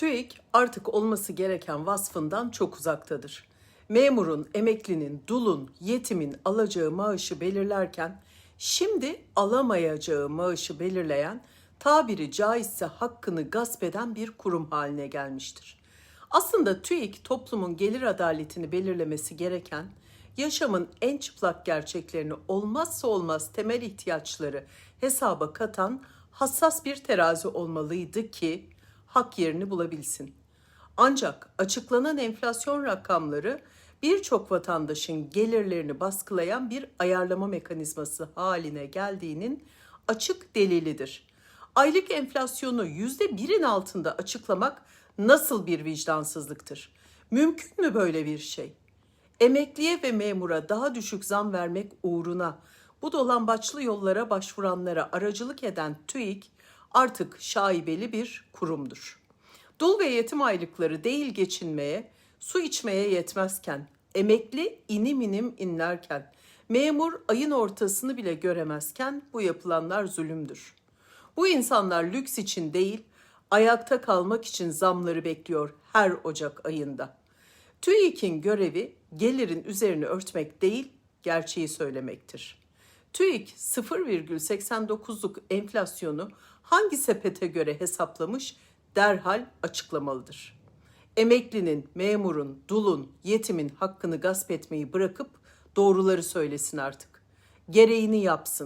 TÜİK artık olması gereken vasfından çok uzaktadır. Memurun, emeklinin, dulun, yetimin alacağı maaşı belirlerken şimdi alamayacağı maaşı belirleyen tabiri caizse hakkını gasp eden bir kurum haline gelmiştir. Aslında TÜİK toplumun gelir adaletini belirlemesi gereken, yaşamın en çıplak gerçeklerini olmazsa olmaz temel ihtiyaçları hesaba katan hassas bir terazi olmalıydı ki hak yerini bulabilsin. Ancak açıklanan enflasyon rakamları birçok vatandaşın gelirlerini baskılayan bir ayarlama mekanizması haline geldiğinin açık delilidir. Aylık enflasyonu yüzde birin altında açıklamak nasıl bir vicdansızlıktır? Mümkün mü böyle bir şey? Emekliye ve memura daha düşük zam vermek uğruna bu dolambaçlı yollara başvuranlara aracılık eden TÜİK artık şaibeli bir kurumdur. Dul ve yetim aylıkları değil geçinmeye, su içmeye yetmezken, emekli inim inim inlerken, memur ayın ortasını bile göremezken bu yapılanlar zulümdür. Bu insanlar lüks için değil, ayakta kalmak için zamları bekliyor her Ocak ayında. TÜİK'in görevi gelirin üzerini örtmek değil, gerçeği söylemektir. TÜİK 0,89'luk enflasyonu hangi sepete göre hesaplamış derhal açıklamalıdır. Emeklinin, memurun, dulun, yetimin hakkını gasp etmeyi bırakıp doğruları söylesin artık. Gereğini yapsın.